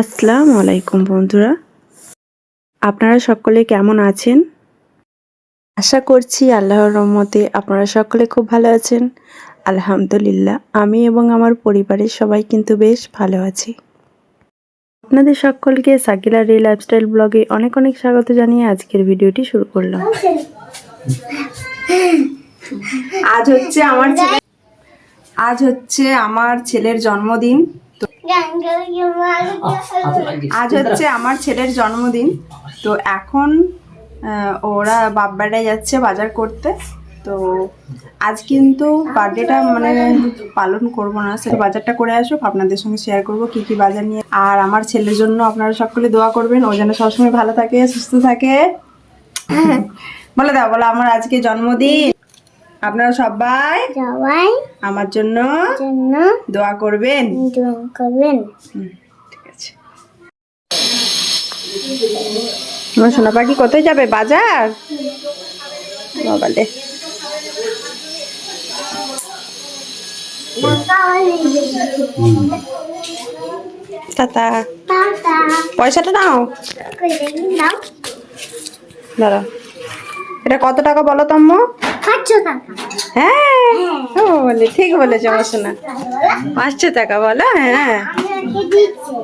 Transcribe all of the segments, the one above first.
আসসালামু আলাইকুম, বন্ধুরা। আপনারা সকলে কেমন আছেন? আশা করছি আল্লাহর রহমতে আপনারা সকলে খুব ভালো আছেন। আলহামদুলিল্লাহ, আমি এবং আমার পরিবারের সবাই কিন্তু বেশ ভালো আছি। আপনাদের সকলকে সাকিলা রে লাইফস্টাইল ব্লগে অনেক অনেক স্বাগত জানিয়ে আজকের ভিডিওটি শুরু করলাম। আজ হচ্ছে আমার আজ হচ্ছে আমার ছেলের জন্মদিন। আজ হচ্ছে আমার ছেলের জন্মদিন। তো এখন ওরা বাপ্পাটায় যাচ্ছে বাজার করতে। তো আজ কিন্তু বার্থডেটা মানে পালন করব না। সেটা বাজারটা করে আসুক আপনাদের সঙ্গে শেয়ার করব কি কি বাজার নিয়ে। আর আমার ছেলের জন্য আপনারা সকলে দোয়া করবেন। ও যেন সবসময় ভালো থাকে, সুস্থ থাকে। বলে দাও, বলো আমার আজকে জন্মদিন। আপনারা সবাই সবাই আমার জন্য জন্য দোয়া করবেন। দোয়া করবেন। ঠিক আছে। সোনা পাখি কোথায় যাবে? বাজার? বাবালে টাটা পয়সাটা নাও। কই দাও। দাঁড়া এটা কত টাকা বলো তো আম্মু? পাঁচশো টাকা। হ্যাঁ ও বলে ঠিক বলেছে আমার শোনা। পাঁচশো টাকা বলো হ্যাঁ। বলতে দিচ্ছে?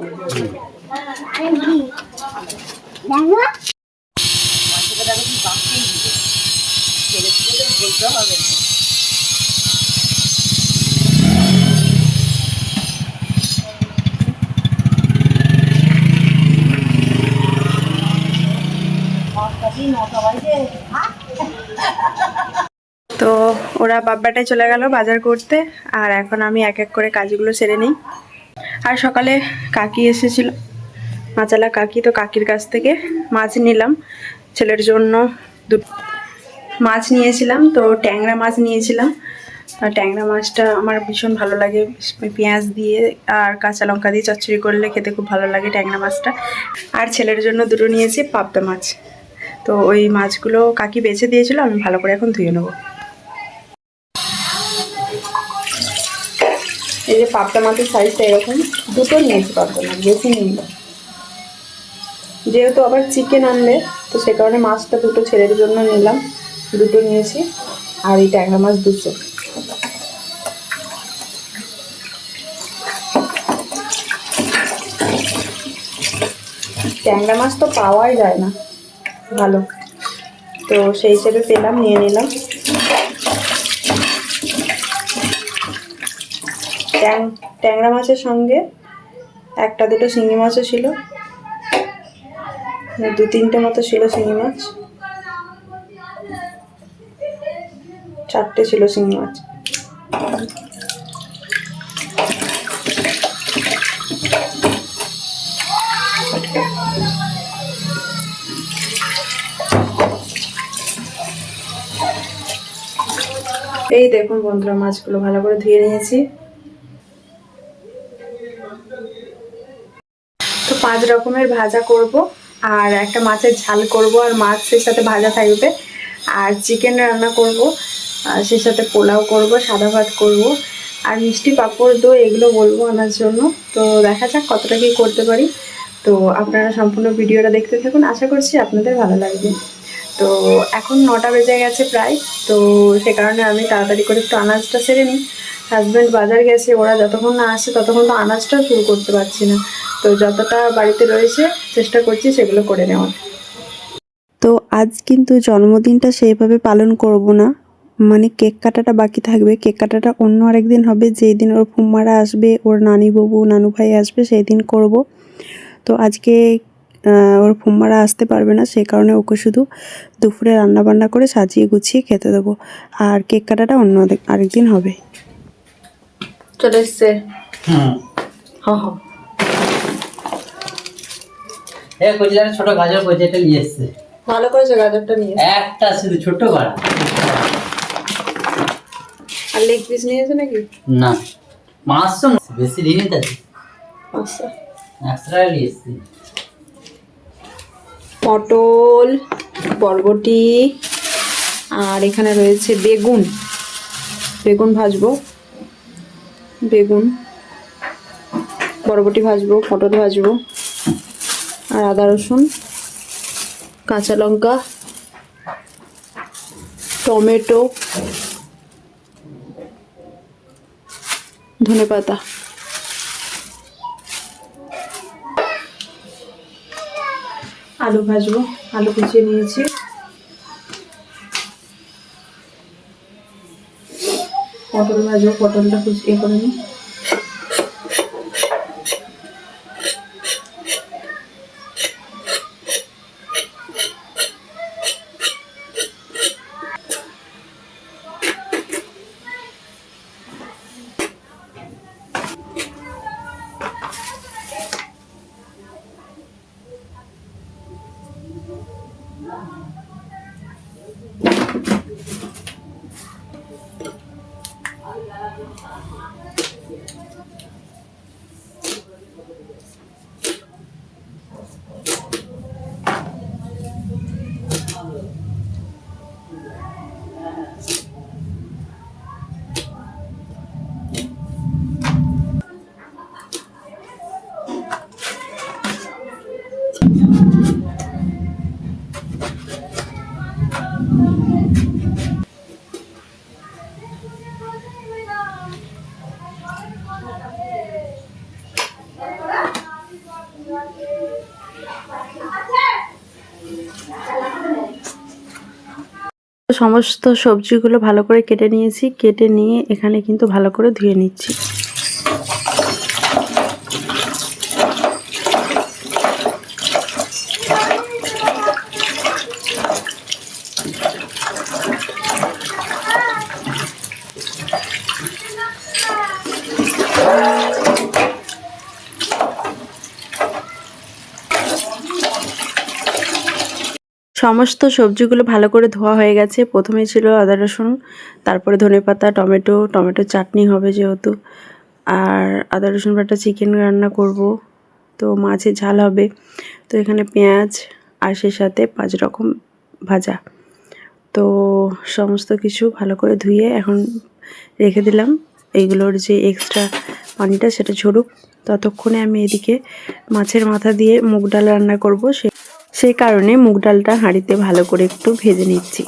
তো ওরা বাব্বাটায় চলে গেল বাজার করতে, আর এখন আমি এক এক করে কাজগুলো সেরে নিই। আর সকালে কাকি এসেছিল মাচালা কাকি তো কাকির কাছ থেকে মাছ নিলাম, ছেলের জন্য দু মাছ নিয়েছিলাম, তো ট্যাংরা মাছ নিয়েছিলাম। আর ট্যাংরা মাছটা আমার ভীষণ ভালো লাগে, পেঁয়াজ দিয়ে আর কাঁচা লঙ্কা দিয়ে চচ্চড়ি করলে খেতে খুব ভালো লাগে ট্যাংরা মাছটা। আর ছেলের জন্য দুটো নিয়েছি পাবদা মাছ। তো ওই মাছগুলো কাকি বেছে দিয়েছিল, আমি ভালো করে এখন ধুয়ে নেব। এই যে পাবদা মাছের সাইজটা এরকম, দুটো নিয়েছি পাবদা মাছ বেশি নিই যেহেতু আবার চিকেন আনবে তো সে কারণে মাছটা দুটো ছেলের জন্য নিলাম, দুটো নিয়েছি, আর এই ট্যাংরা মাছ দুটো। ট্যাংরা মাছ তো পাওয়াই যায় না। ভালো। তো সেই হিসেবে পেলাম, নিয়ে নিলাম। ট্যাং, ট্যাংরা মাছের সঙ্গে একটা দুটো শিঙি মাছও ছিল। দু তিনটে মতো ছিল শিঙি মাছ। চারটে ছিল শিঙি মাছ। এই দেখুন বন্ধুরা, মাছগুলো ভালো করে ধুয়ে নিয়েছি। তো পাঁচ রকমের ভাজা করব, আর একটা মাছের ঝাল করব, আর মাছের সাথে ভাজা থাকবে। আর চিকেন রান্না করব, আর সেই সাথে পোলাও করব, সাদা ভাত করব। আর মিষ্টি পাঁপড় দই, এগুলো বলব আনার জন্য। তো দেখা যাক কতটা কি করতে পারি। তো আপনারা সম্পূর্ণ ভিডিওটা দেখতে থাকুন। আশা করছি আপনাদের ভালো লাগবে। তো এখন নটা বেজে গেছে প্রায়, তো সে কারণে আমি তাড়াতাড়ি করে একটু আনাজটা সেরে নিই। হাজব্যান্ড বাজার গেছে, ওরা যতক্ষণ না আসে ততক্ষণ তো আনাজটাও শুরু করতে পারছি না। তো যতটা বাড়িতে রয়েছে, চেষ্টা করছি সেগুলো করে নেওয়ার। তো আজ কিন্তু জন্মদিনটা সেইভাবে পালন করব না। মানে কেক কাটাটা বাকি থাকবে। কেক কাটাটা অন্য আরেকদিন হবে। যেই দিন ওর ফুম্মারা আসবে, ওর নানি বাবু নানু ভাই আসবে, সেই দিন করব। তো আজকে ওর ফুম্মারা আসতে পারবে না সেই কারণে ওকে শুধু দুপুরে রান্না বান্না করে সাজিয়ে গুছিয়ে খেতে দেবো। আর কেক কাটাটা অন্য আরেক- আরেকদিন হবে। চলে এসছে। ছোট গাজর কচি নিয়ে এসছে। ভালো করেছে গাজরটা নিয়ে একটা শুধু ছোট করা আর লেগ পিস নিয়েছে নাকি? না। পাঁচশো বেশি একশো টাকা নিয়ে এসছি। পটল, বরবটি, আর এখানে রয়েছে বেগুন। বেগুন ভাজবো। বেগুন, বরবটি ভাজবো, পটল ভাজবো, আর আদা রসুন, কাঁচা লঙ্কা, টমেটো ধনে পাতা আলু ভাজবো আলু কুচিয়ে নিয়েছি। পটল ভাজবো পটলটা কুচিয়ে করে নিই সমস্ত সবজিগুলো ভালো করে কেটে নিয়েছি। কেটে নিয়ে এখানে কিন্তু ভালো করে ধুয়ে নিচ্ছি। সমস্ত সবজিগুলো ভালো করে ধোয়া হয়ে গেছে। প্রথমে ছিল আদা, রসুন, তারপরে ধনেপাতা টমেটো টমেটো চাটনি হবে যেহেতু। আর আদা, রসুন বাটা চিকেন রান্না করব, তো মাছের ঝাল হবে। তো এখানে পেঁয়াজ আর সে সাথে পাঁচ রকম ভাজা। তো সমস্ত কিছু ভালো করে ধুয়ে এখন রেখে দিলাম। এইগুলোর যে এক্সট্রা পানিটা সেটা ঝরুক। ততক্ষণে আমি এদিকে মাছের মাথা দিয়ে মুগ ডাল রান্না করব। সে সেই কারণে মুগ ডালটা হাঁড়িতে ভালো করে একটু ভেজে নিচ্ছি।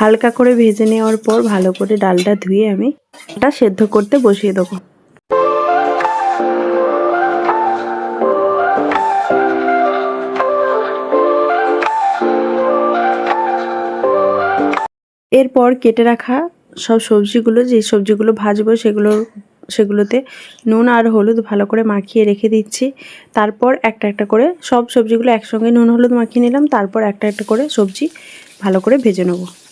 হালকা করে ভেজে নেওয়ার পর ভালো করে ডালটা ধুয়ে আমি এটা সেদ্ধ করতে বসিয়ে দেবো। এরপর কেটে রাখা সব সবজিগুলো, যে সবজিগুলো ভাজবো সেগুলো সেগুলোতে নুন আর হলুদ ভালো করে মাখিয়ে রেখে দিচ্ছি। তারপর একটা একটা করে সব সবজিগুলো একসঙ্গে নুন, হলুদ মাখিয়ে নিলাম। তারপর একটা একটা করে সবজি ভালো করে ভেজে নেব।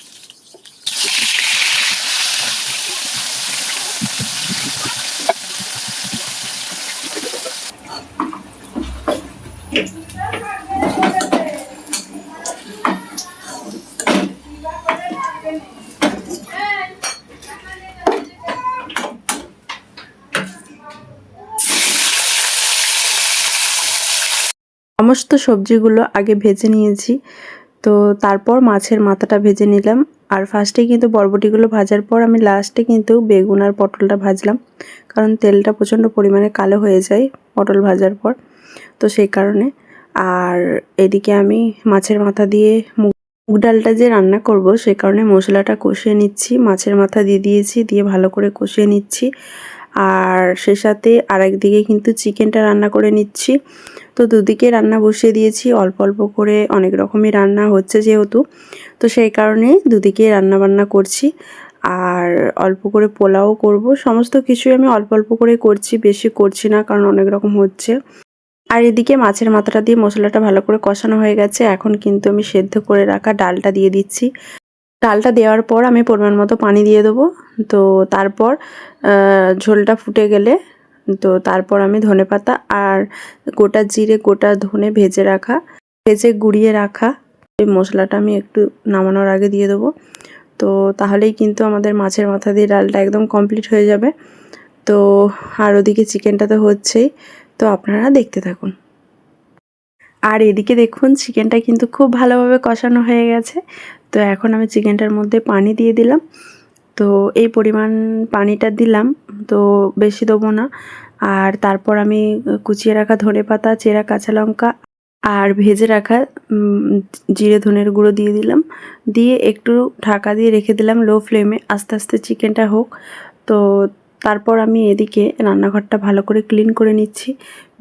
সমস্ত সবজিগুলো আগে ভেজে নিয়েছি। তো তারপর মাছের মাথাটা ভেজে নিলাম। আর ফার্স্টে কিন্তু বরবটিগুলো ভাজার পর আমি লাস্টে কিন্তু বেগুন আর পটলটা ভাজলাম। কারণ তেলটা প্রচণ্ড পরিমাণে কালো হয়ে যায় পটল ভাজার পর। তো সেই কারণে। আর এদিকে আমি মাছের মাথা দিয়ে মুগ ডালটা যে রান্না করব সেই কারণে মশলাটা কষিয়ে নিচ্ছি। মাছের মাথা দিয়ে দিয়েছি, দিয়ে ভালো করে কষিয়ে নিচ্ছি। আর সে সাথে আরেকদিকে কিন্তু চিকেনটা রান্না করে নিচ্ছি। তো দুদিকে রান্না বসিয়ে দিয়েছি। অল্প অল্প করে অনেক রকমই রান্না হচ্ছে যেহেতু। তো সেই কারণে দুদিকে রান্না বান্না করছি। আর অল্প করে পোলাও করব। সমস্ত কিছুই আমি অল্প অল্প করে করছি, বেশি করছি না কারণ অনেক রকম হচ্ছে। আর এদিকে মাছের মাথাটা দিয়ে মশলাটা ভালো করে কষানো হয়ে গেছে। এখন কিন্তু আমি সেদ্ধ করে রাখা ডালটা দিয়ে দিচ্ছি। ডালটা দেওয়ার পর আমি পরিমাণ মতো পানি দিয়ে দেবো। তো তারপর ঝোলটা ফুটে গেলে তো তারপর আমি ধনেপাতা আর গোটা জিরে, গোটা ধনে ভেজে রাখা, ভেজে গুঁড়িয়ে রাখা। এই মশলাটা আমি একটু নামানোর আগে দিয়ে দেবো। তো তাহলেই কিন্তু আমাদের মাছের মাথা দিয়ে ডালটা একদম কমপ্লিট হয়ে যাবে। তো আর ওদিকে চিকেনটা তো হচ্ছেই। তো আপনারা দেখতে থাকুন। আর এদিকে দেখুন, চিকেনটা কিন্তু খুব ভালোভাবে কষানো হয়ে গেছে। তো এখন আমি চিকেনটার মধ্যে পানি দিয়ে দিলাম। তো এই পরিমাণ পানিটা দিলাম। তো বেশি দেবো না। আর তারপর আমি কুচিয়ে রাখা ধনে পাতা, চেরা কাঁচা লঙ্কা আর ভেজে রাখা জিরে ধনের গুঁড়ো দিয়ে দিলাম। দিয়ে একটু ঢাকা দিয়ে রেখে দিলাম লো ফ্লেমে আস্তে আস্তে চিকেনটা হোক। তো তারপর আমি এদিকে রান্নাঘরটা ভালো করে ক্লিন করে নিচ্ছি।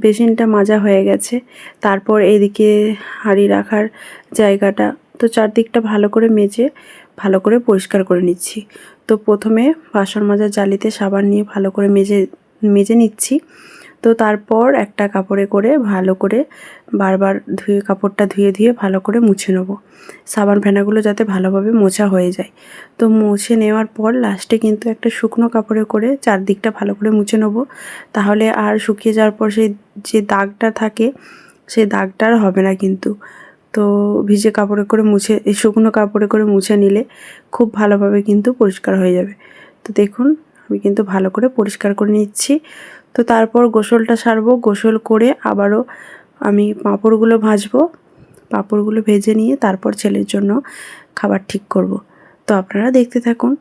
বেসিনটা মাজা হয়ে গেছে। তারপর এদিকে হাঁড়ি রাখার জায়গাটা। তো চারদিকটা ভালো করে মেজে, ভালো করে পরিষ্কার করে নিচ্ছি। তো প্রথমে বাসন মাজার জালিতে সাবান নিয়ে ভালো করে মেজে মেজে নিচ্ছি। তো তারপর একটা কাপড়ে করে ভালো করে বারবার ধুয়ে, কাপড়টা ধুয়ে ধুয়ে ভালো করে মুছে নেব। সাবান ফেনাগুলো যাতে ভালোভাবে মোছা হয়ে যায়। তো মুছে নেওয়ার পর লাস্টে কিন্তু একটা শুকনো কাপড়ে করে চারদিকটা ভালো করে মুছে নেব। তাহলে আর শুকিয়ে যাওয়ার পর সেই যে দাগটা থাকে, সেই দাগটা আর হবে না কিন্তু। তো ভিজে কাপড়ে করে মুছে, এই শুকনো কাপড়ে করে মুছে নিলে খুব ভালোভাবে কিন্তু পরিষ্কার হয়ে যাবে। তো দেখুন, আমি কিন্তু ভালো করে পরিষ্কার করে নিচ্ছি। তো তারপর গোসলটা সারবো, গোসল করে আবারও আমি পাঁপড়গুলো ভাজবো। পাঁপড়গুলো ভেজে নিয়ে তারপর ছেলের জন্য খাবার ঠিক করব। তো আপনারা দেখতে থাকুন।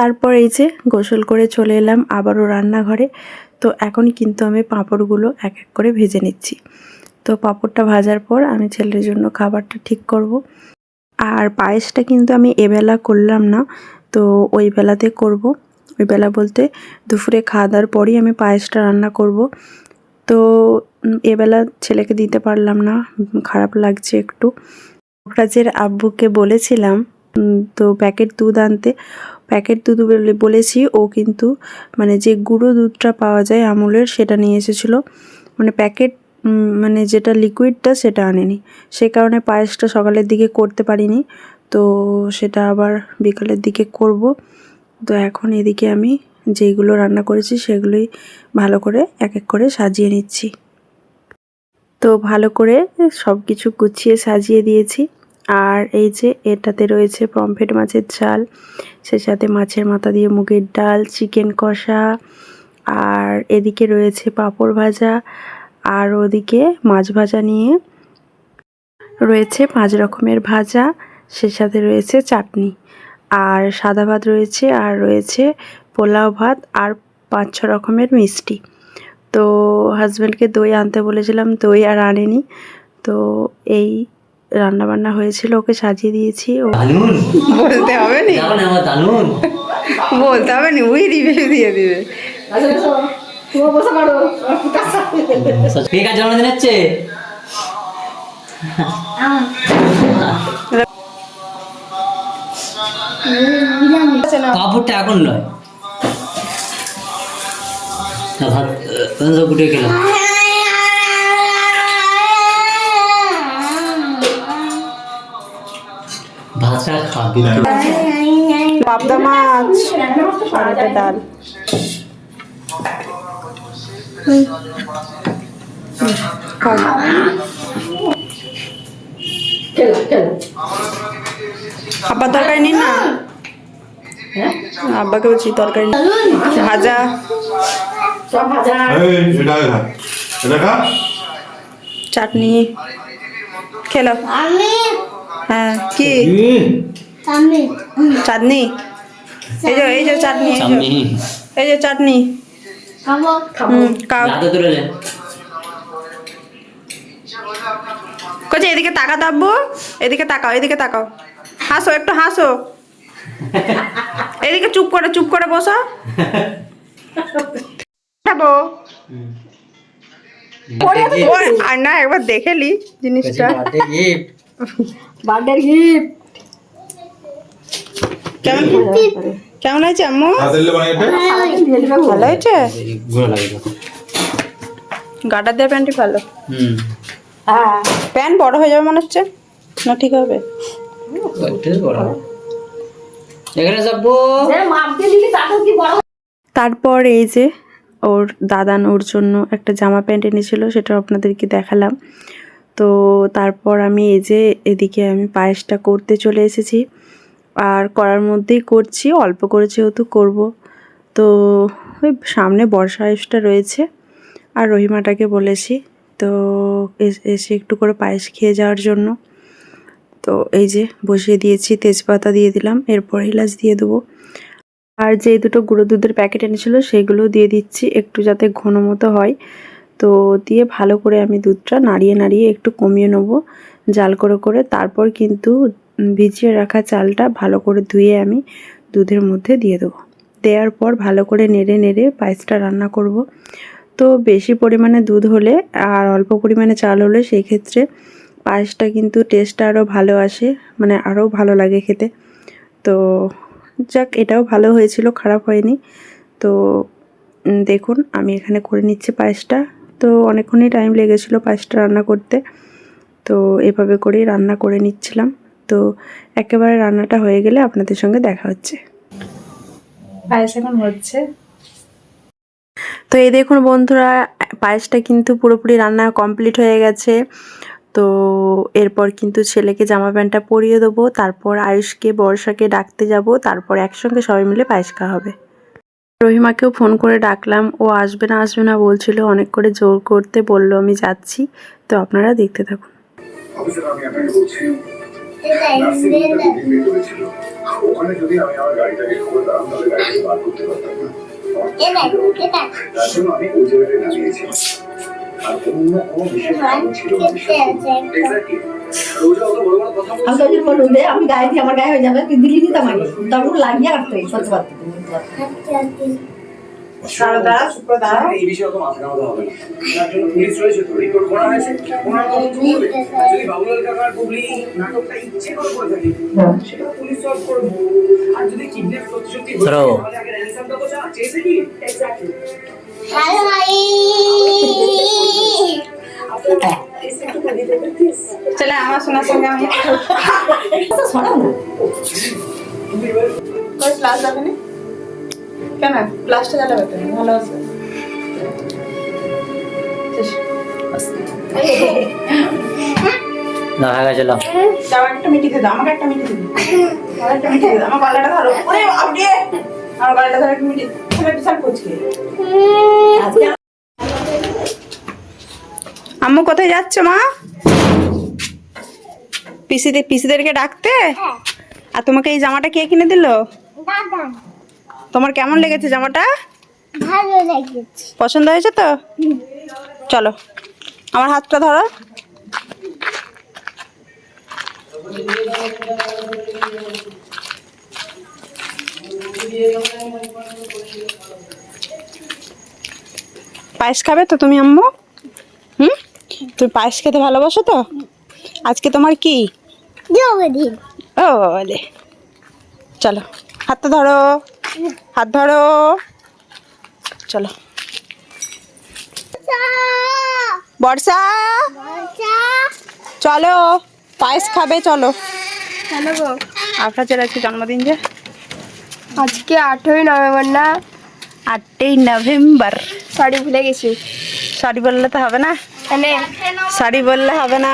তারপর এই যে গোসল করে চলে এলাম আবারও রান্নাঘরে। তো এখন কিন্তু আমি পাঁপড়গুলো এক এক করে ভেজে নিচ্ছি। তো পাঁপড়টা ভাজার পর আমি ছেলের জন্য খাবারটা ঠিক করব। আর পায়েসটা কিন্তু আমি এবেলা করলাম না, তো ওই বেলাতে করব। ওই বেলা বলতে দুপুরে খাওয়া দাওয়ার পরই আমি পায়েসটা রান্না করব। তো এবেলা ছেলেকে দিতে পারলাম না, খারাপ লাগছে একটু। রাজের আব্বুকে বলেছিলাম তো প্যাকেট দুধ আনতে। প্যাকেট দুধ বলে বলেছি, ও কিন্তু মানে যে গুঁড়ো দুধটা পাওয়া যায় আমুলের সেটা নিয়ে এসেছিল। মানে প্যাকেট মানে যেটা লিকুইডটা সেটা আনেনি। সে কারণে পায়েসটা সকালের দিকে করতে পারিনি। তো সেটা আবার বিকালের দিকে করব। তো এখন এদিকে আমি যেইগুলো রান্না করেছি সেগুলোই ভালো করে এক এক করে সাজিয়ে নিচ্ছি। তো ভালো করে সব কিছু গুছিয়ে সাজিয়ে দিয়েছি। আর এই যে এটাতে রয়েছে পমফ্রেট মাছের ঝাল, সে সাথে মাছের মাথা দিয়ে মুগের ডাল, চিকেন কষা, আর এদিকে রয়েছে পাঁপড় ভাজা, আর ওদিকে মাছ ভাজা নিয়ে রয়েছে পাঁচ রকমের ভাজা, সে সাথে রয়েছে চাটনি। আর সাদা ভাত রয়েছে, আর রয়েছে পোলাও ভাত, আর পাঁচ, ছ রকমের মিষ্টি। তো হাজব্যান্ডকে দই আনতে বলেছিলাম, দই আর আনেনি। তো এই রান্না বান্না হয়েছিল ওকে সাজিয়ে দিয়েছি। ও বলতে হবে নি। বলতে হবে নি ওই রিভিউ দিয়ে দিবে। জন্মদিন হচ্ছে? কাপড়টা এখন নয় গেলাম ভাতটা খাবি। পাবদা মাছ একটা ডাল। আব্বার তরকারি নিন না? আব্বাকে বলছি তরকারি। ভাজা। চাটনি। খেলো। আমি হ্যাঁ কি? চাটনি। এই যে এই যে চাটনি এই যে। চাটনি। তুলে এদিকে তাকা দাব্বু এদিকে তাকাও এদিকে তাকাও। হাসো একটু হাসো। এদিকে চুপ করে চুপ করে বসো। খাব। আর না একবার দেখে লি জিনিসটা। Birthday gift. কেমন? কেমন হয়েছে আম্মু? ভালো হয়েছে। গাটার দেওয়া প্যান্টই ভালো। হুম। প্যান্ট বড় হয়ে যাবে মনে হচ্ছে? না ঠিক হবে? হবে। এখানে যাব তারপর এই যে ওর দাদান ওর জন্য একটা জামা প্যান্ট এনেছিল সেটা আপনাদেরকে দেখালাম। তো তারপর আমি এই যে এদিকে আমি পায়েসটা করতে চলে এসেছি। আর করার মধ্যেই করছি, অল্প করে যেহেতু করব। তো ওই সামনে বর্ষা আয়ুষটা রয়েছে আর রহিমাটাকে বলেছি, তো এস- একটু করে পায়েস খেয়ে যাওয়ার জন্য। তো এই যে বসিয়ে দিয়েছি, তেজপাতা দিয়ে দিলাম, এরপর এলাচ দিয়ে দেবো। আর যে দুটো গুঁড়ো দুধের প্যাকেট এনেছিল সেগুলো দিয়ে দিচ্ছি, একটু যাতে ঘন মতো হয়। তো দিয়ে ভালো করে আমি দুধটা নাড়িয়ে নাড়িয়ে একটু কমিয়ে নেব জাল করে করে। তারপর কিন্তু ভিজিয়ে রাখা চালটা ভালো করে ধুয়ে আমি দুধের মধ্যে দিয়ে দেবো। দেওয়ার পর ভালো করে নেড়ে নেড়ে পায়েসটা রান্না করব। তো বেশি পরিমাণে দুধ হলে আর অল্প পরিমাণে চাল হলে সেই ক্ষেত্রে পায়েসটা কিন্তু টেস্টটা আরও ভালো আসে মানে আরও ভালো লাগে খেতে। তো যাক, এটাও ভালো হয়েছিল, খারাপ হয়নি। তো দেখুন, আমি এখানে করে নিচ্ছি পায়েসটা। তো অনেকক্ষণই টাইম লেগেছিলো পায়েসটা রান্না করতে। তো এভাবে করেই রান্না করে নিচ্ছিলাম। তো একেবারে রান্নাটা হয়ে গেলে আপনাদের সঙ্গে দেখা হচ্ছে। পায়েস এখন হচ্ছে। তো এই দেখুন বন্ধুরা পায়েসটা কিন্তু পুরোপুরি রান্না কমপ্লিট হয়ে গেছে। তো এরপর কিন্তু ছেলেকে জামা প্যান্টটা পরিয়ে দেবো তারপর আয়ুষকে বর্ষাকে ডাকতে যাব তারপর একসঙ্গে সবাই মিলে পায়েস খাওয়া হবে। রহিমাকেও ফোন করে ডাকলাম। ও আসবে না আসবে না বলছিল অনেক করে জোর করতে বলল আমি যাচ্ছি। তো আপনারা দেখতে থাকুন। ওখানে যদি আমি আমার গাড়িটাকে খুলতাম তাহলে গাড়িটাকে বার করতে পারতাম না। আমি ওই জায়গাটায় নামিয়েছি আর অন্য কোনো বিশেষ কারণ ছিল আমি তো বলুন যে আমি গায়ে দিয়ে আমার গায়ে হয়ে যাবে তুই দিলি দিতাম আগে তারপর লাগিয়ে রাখতো এই সত্যি কথা। হাতে হাতে সারদা শুক্রদা এই বিষয়ে অত মাথা ঘামাতে হবে না। তার জন্য পুলিশ রয়েছে তো রিপোর্ট করা হয়েছে। ওনারা তদন্ত করবে যদি বাবুলাল কাকার বুবলি নাটকটা ইচ্ছে করে করে থাকে সেটা পুলিশ সলভ করবে। আর যদি কিডন্যাপ সত্যি সত্যি হয়ে তাহলে আগে র্যানসামটা তো চা- কি এক্স্যাক্টলি হ্যালো ভাই চলে আমার শোনার সঙ্গে আমি ক্লাস যাবে না? কেন? ক্লাসটা চালাবে কেন ভালো আছে। না হয়ে গেছিল যাও একটা মিটি দাও আমাকে একটা মিটি দাও। একটা মিটি দাও আমার গলাটা ধরো। ওরে আমার গলাটা ধরো একটা মিটি তুমি বিশাল কুচকে আম্মু কোথায় যাচ্ছ মা? পিসিদের পিসিদেরকে ডাকতে? আর তোমাকে এই জামাটা কে কিনে দিল? তোমার কেমন লেগেছে জামাটা? ভালো লেগেছে। পছন্দ হয়েছে তো? চলো আমার হাতটা ধরো। পায়েস খাবে তো তুমি আম্মু? হুম? তুমি পায়েস খেতে ভালোবাসো তো? আজকে তোমার কি? জন্মদিন ও বলে চলো হাতটা ধরো। হাত ধরো। চলো। বর্ষা। চলো পায়েস খাবে চলো। আপনার আজকে জন্মদিন যে। আজকে আঠেরোই নভেম্বর না? আটই নভেম্বর। সরি ভুলে গেছি। সরি বললে তো হবে না। মানে সরি বললে হবে না।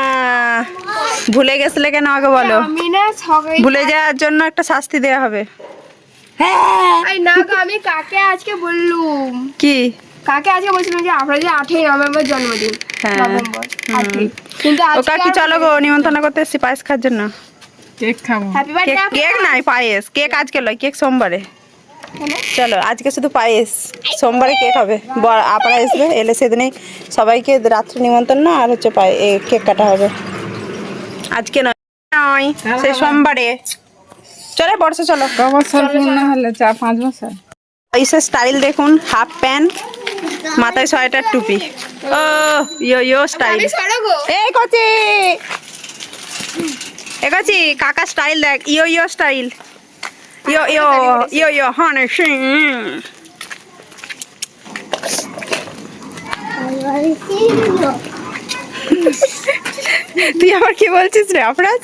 ভুলে গেছিলে কেন আগে বলো? ভুলে যাওয়ার জন্য একটা শাস্তি দেওয়া হবে। এই না গো আমি কাকে আজকে বললুম? কি? কাকে আজকে বলছিলাম যে আপনার যে আঠেরোই নভেম্বর জন্মদিন? হ্যাঁ। নভেম্বর আটই। কিন্তু ও কাকি চলো গো নিমন্ত্রণ করতে এসছি পায়েস খাওয়ার জন্য। কেক কেক নাই পায়েস। কেক আজকে লয় কেক সোমবারে। চলো আজকে শুধু পায়েস। সোমবারে কেক হবে। ব- আপনারা আসবে এলে সেদিনেই সবাইকে রাত্রে নিমন্ত্রণ না আর হচ্ছে পায়ে এ, কেক কাটা হবে। আজকে নয় নয় সে সোমবারে। চলে বর্ষা চলো। বছর পূর্ণ হলে? চার পাঁচ বছর? ইসে স্টাইল দেখুন হাফ প্যান্ট মাথায় সোয়েটার টুপি। ও ইয়ো ইয়ো স্টাইল এই কচি! এ কাকা স্টাইল দেখ ইয়ো ইয়ো স্টাইল ইয়ো ইয়ো ইয়ো ইয়ো হন তুই আবার কি বলছিস রে আপনার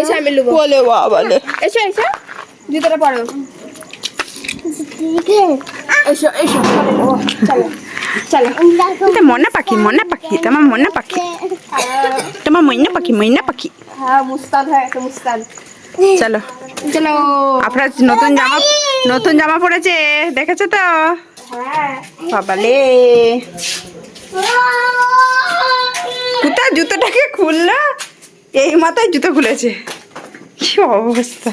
এসে আমি লুবো। বলে বা বলে এসো এসো। জুতোটা পরো। এসো এসো। চলো। চলো এটা মনা পাখি মনা পাখি তোমার মনা পাখি তোমার ময়না পাখি ময়না পাখি চলো চলো আপনার নতুন জামা নতুন জামা পড়েছে দেখেছ তো বাবালে কোথায় জুতোটাকে খুললো এই মাথায় জুতো খুলেছে কি অবস্থা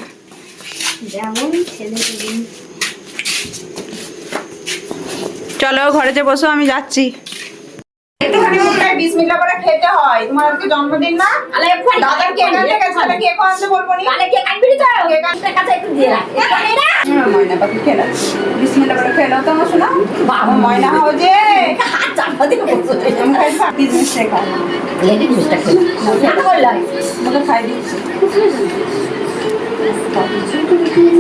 চলো ঘরে যে বসো আমি যাচ্ছি। খেতে হয়। তোমার আজকে জন্মদিন না? দাদার কেক আনতে গেছে তাহলে কেক আনতে বলব নি? কেক আনবি তো? কেক আনতে কাছে একটু দিয়ে রাখ। ময়না পাখি খেলা। বিসমিল্লা করে খেলো তো শোনা বাবা ময়না হও যে। আমি খাই শেখা দিচ্ছি হ্যাঁ।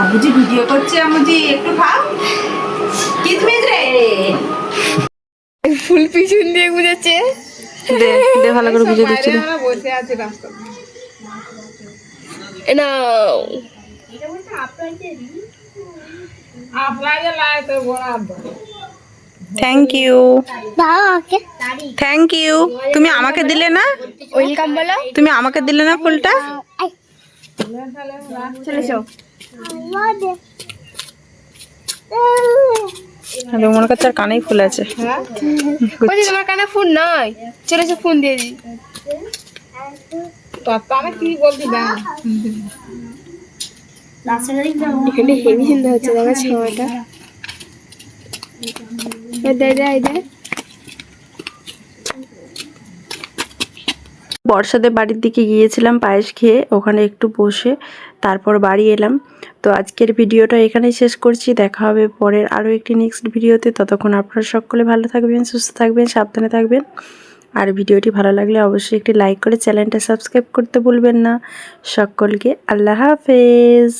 আবুজি ভিডিও করছে আমুজি একটু খাও কিসমিস রে? ফুল পিছন দিয়ে গুজেছে দে দে ভালো করে বুঝে দিচ্ছি। বসে আছে রাস্তা এ নাও। থ্যাংক ইউ দাও। ওকে থ্যাংক ইউ তুমি আমাকে দিলে না? ওয়েলকাম বলো। তুমি আমাকে দিলে না ফুলটা? চলে এসো। মনে করছে আর কানেই ফুল আছে। তোমার কানে নাই। চলে এসো দিয়ে দিই। এখানে হেভি সুন্দর হচ্ছে দেখো সময়টা। এ দে দে এই দে। বর্ষাদের বাড়ির দিকে গিয়েছিলাম পায়েস খেয়ে ওখানে একটু বসে তারপর বাড়ি এলাম। তো আজকের ভিডিওটা এখানেই শেষ করছি। দেখা হবে পরের আরও একটি নেক্সট ভিডিওতে। ততক্ষণ আপনারা সকলে ভালো থাকবেন, সুস্থ থাকবেন, সাবধানে থাকবেন। আর ভিডিওটি ভালো লাগলে অবশ্যই একটি লাইক করে চ্যানেলটা সাবস্ক্রাইব করতে ভুলবেন না। সকলকে আল্লাহ হাফেজ।